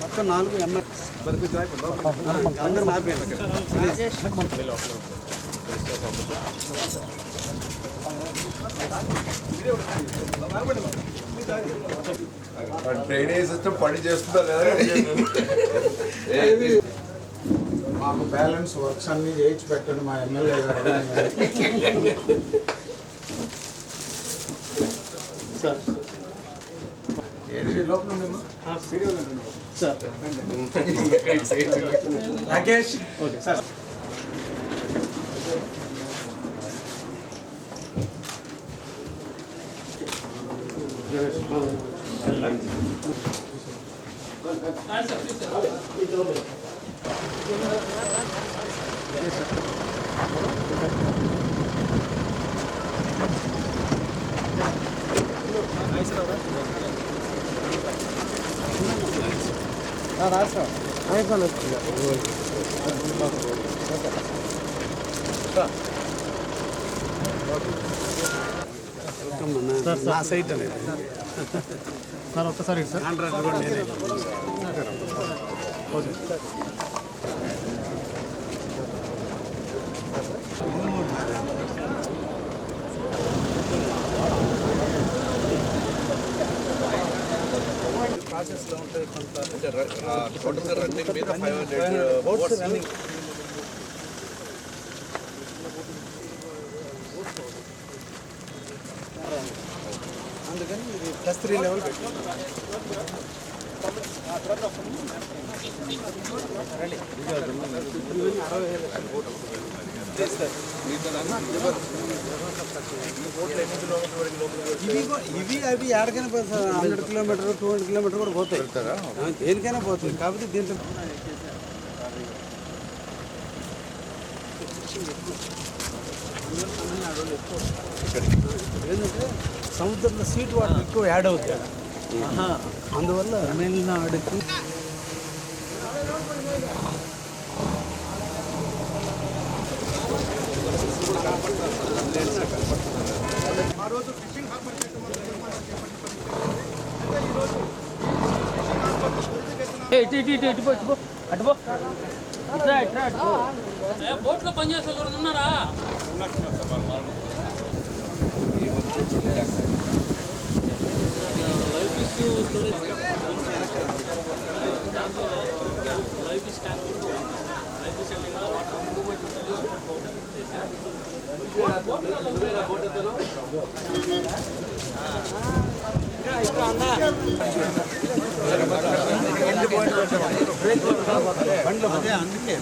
మొత్తం నాలుగు ఎంఎల్ అందరూ మారిపోయింది డ్రైనేజ్ సిస్టమ్ పని చేస్తుందా లేదా మాకు బ్యాలెన్స్ వర్క్స్ అన్ని చేయించి పెట్టండి మా ఎమ్మెల్యే గారు. ఏంటి లోపల ఉందేమో? రాకేష్ సార్. నా సైట్ అనేది. సార్ ఒక్కసారి sir. Contractor కొంత అంటే టోటల్ రన్నింగ్ మీద ఫైవ్ హండ్రెడ్ బోట్స్ రన్నింగ్ అందుకని ఇది ప్లస్ త్రీ లెవెల్ పెట్టి ఇవి అవి ఎక్కడికైనా పోతాయి hundred kilometre two hundred kilometre కూడా పోతాయి దేనికైనా పోతుంది కాకపోతే దీంట్లో ఏంటంటే సముద్రంలో సీట్ వాటర్ ఎక్కువ యాడ్ అవుతుంది. అందువల్ల తమిళనాడుకి ఇటు ఇటు ఇటు ఇటు పో ఇటు పో. అటు పో. బోట్లో పనిచేసే ఉన్నారా? అందుకే.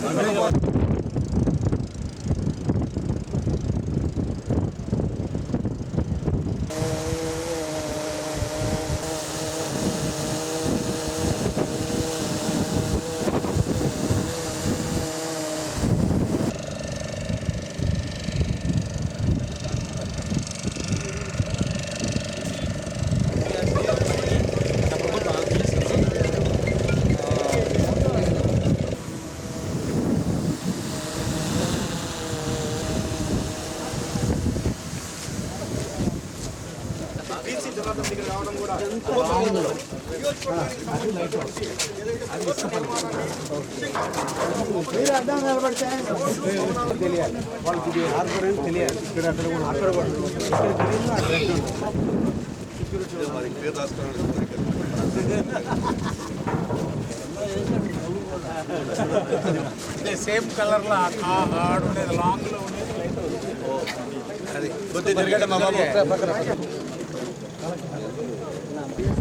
అర్థం నిలబడితే తెలియాలి వాళ్ళకి ఇది హార్బర్ తెలియాలి ఇక్కడ అక్కడ కూడా అక్కడ కూడా సేమ్ కలర్లో ఆడు ఉండేది లాంగ్లో ఉండేది. అది కొద్దిగా మా బాబు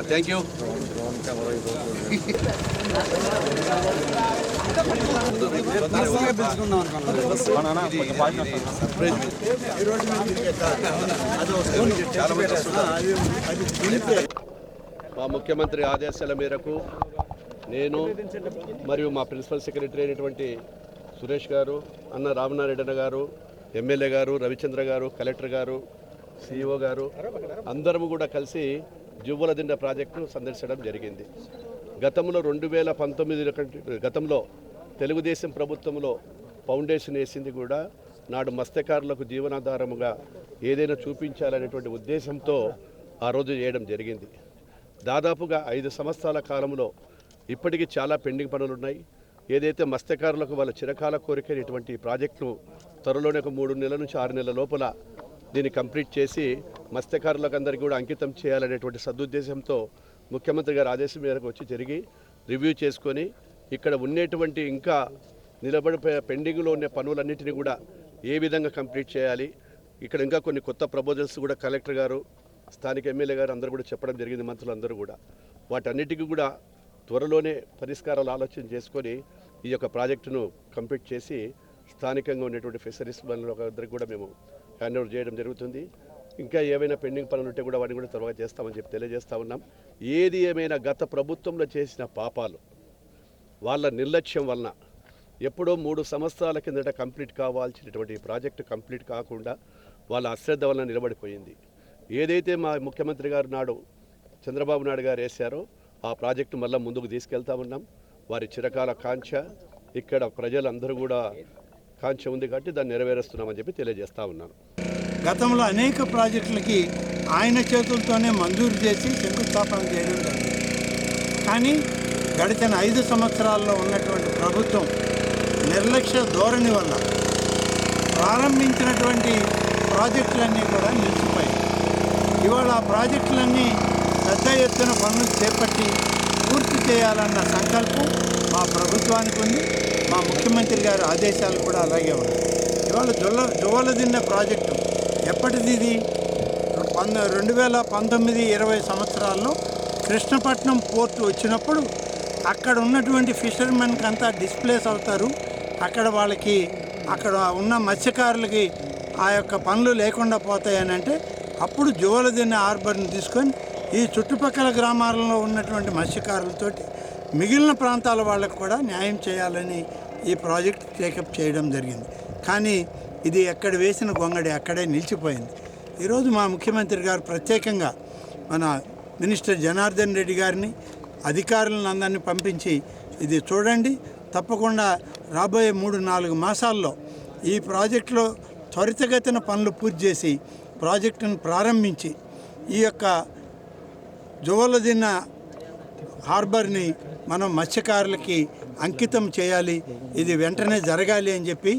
మరి థ్యాంక్ యూ మా ముఖ్యమంత్రి ఆదేశాల మేరకు నేను మరియు మా ప్రిన్సిపల్ సెక్రటరీ అయినటువంటి సురేష్ గారు అన్న రామనారాయణ గారు ఎమ్మెల్యే గారు రవిచంద్ర గారు కలెక్టర్ గారు సిఇఓ గారు అందరము కూడా కలిసి జువ్వల దిండ ప్రాజెక్టు సందర్శించడం జరిగింది. గతంలో రెండు వేల పంతొమ్మిది గతంలో తెలుగుదేశం ప్రభుత్వంలో ఫౌండేషన్ వేసింది కూడా నాడు మత్స్యకారులకు జీవనాధారముగా ఏదైనా చూపించాలనేటువంటి ఉద్దేశంతో ఆ రోజు చేయడం జరిగింది. దాదాపుగా ఐదు సంవత్సరాల కాలంలో ఇప్పటికీ చాలా పెండింగ్ పనులు ఉన్నాయి. ఏదైతే మత్స్యకారులకు వాళ్ళ చిరకాల కోరికైనటువంటి ప్రాజెక్టును త్వరలోనే ఒక మూడు నెలల నుంచి ఆరు నెలల లోపల దీన్ని కంప్లీట్ చేసి మత్స్యకారులకు అందరికీ కూడా అంకితం చేయాలనేటువంటి సదుద్దేశంతో ముఖ్యమంత్రి గారి ఆదేశం మేరకు వచ్చి జరిగి రివ్యూ చేసుకొని ఇక్కడ ఉండేటువంటి ఇంకా నిలబడి పెండింగ్లో ఉన్న పనులన్నింటినీ కూడా ఏ విధంగా కంప్లీట్ చేయాలి ఇక్కడ ఇంకా కొన్ని కొత్త ప్రపోజల్స్ కూడా కలెక్టర్ గారు స్థానిక ఎమ్మెల్యే గారు అందరూ కూడా చెప్పడం జరిగింది మంత్రులందరూ కూడా. వాటన్నిటికీ కూడా త్వరలోనే పరిష్కారాలు ఆలోచన చేసుకొని ఈ యొక్క ప్రాజెక్టును కంప్లీట్ చేసి స్థానికంగా ఉన్నటువంటి ఫిషరీస్ అందరికి కూడా మేము హ్యాండ్ ఓవర్ చేయడం జరుగుతుంది. ఇంకా ఏవైనా పెండింగ్ పనులు ఉంటే కూడా వాటిని కూడా త్వరగా చేస్తామని చెప్పి తెలియజేస్తా ఉన్నాం. ఏది ఏమైనా గత ప్రభుత్వంలో చేసిన పాపాలు వాళ్ళ నిర్లక్ష్యం వలన ఎప్పుడో మూడు సంవత్సరాల కిందట కంప్లీట్ కావాల్సినటువంటి ప్రాజెక్టు కంప్లీట్ కాకుండా వాళ్ళ అశ్రద్ధ వలన నిలబడిపోయింది. ఏదైతే మా ముఖ్యమంత్రి గారు నాడు చంద్రబాబు నాయుడు గారు వేశారో ఆ ప్రాజెక్టు మళ్ళీ ముందుకు తీసుకెళ్తా ఉన్నాం. వారి చిరకాల కాంక్ష ఇక్కడ ప్రజలందరూ కూడా కాంక్ష ఉంది కాబట్టి దాన్ని నెరవేరుస్తున్నామని చెప్పి తెలియజేస్తా ఉన్నాను. గతంలో అనేక ప్రాజెక్టులకి ఆయన చేతులతోనే మంజూరు చేసి శంకుస్థాపన చేయడం జరిగింది. కానీ గడిచిన ఐదు సంవత్సరాల్లో ఉన్నటువంటి ప్రభుత్వం నిర్లక్ష్య ధోరణి వల్ల ప్రారంభించినటువంటి ప్రాజెక్టులన్నీ కూడా నిలిచిపోయాయి. ఇవాళ ఆ ప్రాజెక్టులన్నీ పెద్ద ఎత్తున పనులు చేపట్టి పూర్తి చేయాలన్న సంకల్పం మా ప్రభుత్వానికి ఉంది. మా ముఖ్యమంత్రి గారి ఆదేశాలు కూడా అలాగే ఉన్నాయి. ఇవాళ జొల్ల జువలదిన్న ప్రాజెక్టు ఎప్పటిది ఇది? పంద రెండు వేల పంతొమ్మిది ఇరవై సంవత్సరాల్లో కృష్ణపట్నం పోర్టు వచ్చినప్పుడు అక్కడ ఉన్నటువంటి ఫిషర్మెన్కి అంతా డిస్ప్లేస్ అవుతారు. అక్కడ వాళ్ళకి అక్కడ ఉన్న మత్స్యకారులకి ఆ యొక్క పనులు లేకుండా పోతాయని అంటే అప్పుడు జువలదిన్న హార్బర్ని తీసుకొని ఈ చుట్టుపక్కల గ్రామాలలో ఉన్నటువంటి మత్స్యకారులతోటి మిగిలిన ప్రాంతాల వాళ్ళకు కూడా న్యాయం చేయాలని ఈ ప్రాజెక్ట్ టేకప్ చేయడం జరిగింది. కానీ ఇది ఎక్కడ వేసిన గొంగడి అక్కడే నిలిచిపోయింది. ఈరోజు మా ముఖ్యమంత్రి గారు ప్రత్యేకంగా మన మినిస్టర్ జనార్దన్ రెడ్డి గారిని అధికారులను అందరినీ పంపించి ఇది చూడండి. తప్పకుండా రాబోయే మూడు నాలుగు మాసాల్లో ఈ ప్రాజెక్టులో త్వరితగతిన పనులు పూర్తి చేసి ప్రాజెక్టును ప్రారంభించి ఈ యొక్క జువలదిన్న హార్బర్ని మనం మత్స్యకారులకి అంకితం చేయాలి. ఇది వెంటనే జరగాలి అని చెప్పి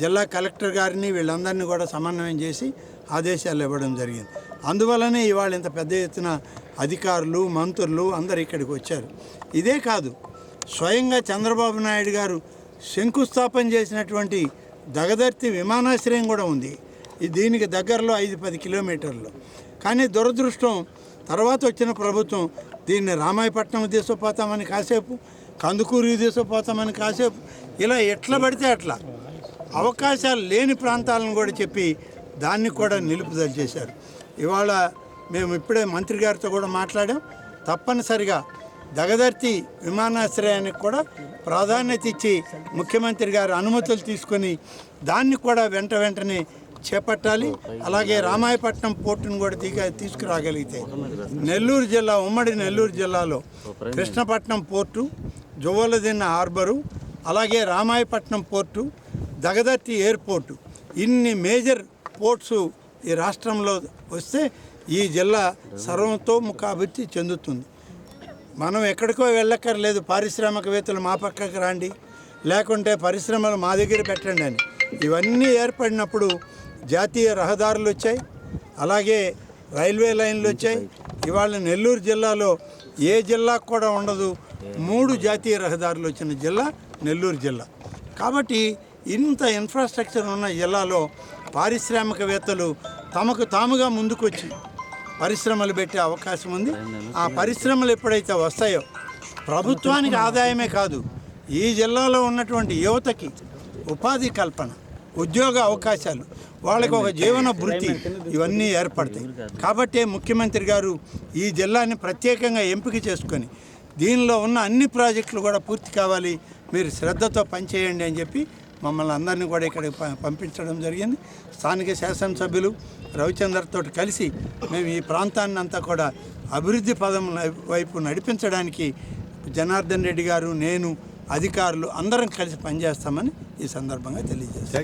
జిల్లా కలెక్టర్ గారిని వీళ్ళందరినీ కూడా సమన్వయం చేసి ఆదేశాలు ఇవ్వడం జరిగింది. అందువలనే ఇవాళ ఇంత పెద్ద ఎత్తున అధికారులు మంత్రులు అందరు ఇక్కడికి వచ్చారు. ఇదే కాదు స్వయంగా చంద్రబాబు నాయుడు గారు శంకుస్థాపన చేసినటువంటి దగదర్తి విమానాశ్రయం కూడా ఉంది. దీనికి దగ్గరలో ఐదు పది కిలోమీటర్లు. కానీ దురదృష్టం తర్వాత వచ్చిన ప్రభుత్వం దీన్ని రామాయపట్నం తీసుకుపోతామని కాసేపు కందుకూరు తీసుకుపోతామని కాసేపు ఇలా ఎట్లా పడితే అట్లా. అవకాశాలు లేని ప్రాంతాలను కూడా చెప్పి దాన్ని కూడా నిలుపుదల చేశారు. ఇవాళ మేము ఇప్పుడే మంత్రి గారితో కూడా మాట్లాడాం. తప్పనిసరిగా దగదర్తి విమానాశ్రయానికి కూడా ప్రాధాన్యత ఇచ్చి ముఖ్యమంత్రి గారు అనుమతులు తీసుకొని దాన్ని కూడా వెంట వెంటనే చేపట్టాలి. అలాగే రామాయపట్నం పోర్టును కూడా తీగ తీసుకురాగలిగితే నెల్లూరు జిల్లా ఉమ్మడి నెల్లూరు జిల్లాలో కృష్ణపట్నం పోర్టు జువ్వలదిన్న హార్బరు అలాగే రామాయపట్నం పోర్టు దగదర్తి ఎయిర్పోర్టు ఇన్ని మేజర్ పోర్ట్స్ ఈ రాష్ట్రంలో వస్తే ఈ జిల్లా సర్వంతో ముఖాభివృద్ధి చెందుతుంది. మనం ఎక్కడికో వెళ్ళక్కర్లేదు. పారిశ్రామికవేత్తలు మా పక్కకి రండి. లేకుంటే పరిశ్రమలు మా దగ్గర పెట్టండి అని. ఇవన్నీ ఏర్పడినప్పుడు జాతీయ రహదారులు వచ్చాయి. అలాగే రైల్వే లైన్లు వచ్చాయి. ఇవాళ నెల్లూరు జిల్లాలో ఏ జిల్లాకు కూడా ఉండదు. మూడు జాతీయ రహదారులు వచ్చిన జిల్లా నెల్లూరు జిల్లా. కాబట్టి ఇంత ఇన్ఫ్రాస్ట్రక్చర్ ఉన్న జిల్లాలో పారిశ్రామికవేత్తలు తమకు తాముగా ముందుకొచ్చి పరిశ్రమలు పెట్టే అవకాశం ఉంది. ఆ పరిశ్రమలు ఎప్పుడైతే వస్తాయో ప్రభుత్వానికి ఆదాయమే కాదు ఈ జిల్లాలో ఉన్నటువంటి యువతకి ఉపాధి కల్పన ఉద్యోగ అవకాశాలు వాళ్ళకి ఒక జీవన భృతి ఇవన్నీ ఏర్పడతాయి. కాబట్టే ముఖ్యమంత్రి గారు ఈ జిల్లాని ప్రత్యేకంగా ఎంపిక చేసుకొని దీనిలో ఉన్న అన్ని ప్రాజెక్టులు కూడా పూర్తి కావాలి. మీరు శ్రద్ధతో పనిచేయండి అని చెప్పి మమ్మల్ని అందరినీ కూడా ఇక్కడికి ప- పంపించడం జరిగింది. స్థానిక శాసనసభ్యులు రవిచందర్తో కలిసి మేము ఈ ప్రాంతాన్ని అంతా కూడా అభివృద్ధి పదం వైపు నడిపించడానికి జనార్దన్ రెడ్డి గారు నేను అధికారులు అందరం కలిసి పనిచేస్తామని ఈ సందర్భంగా తెలియజేస్తాం.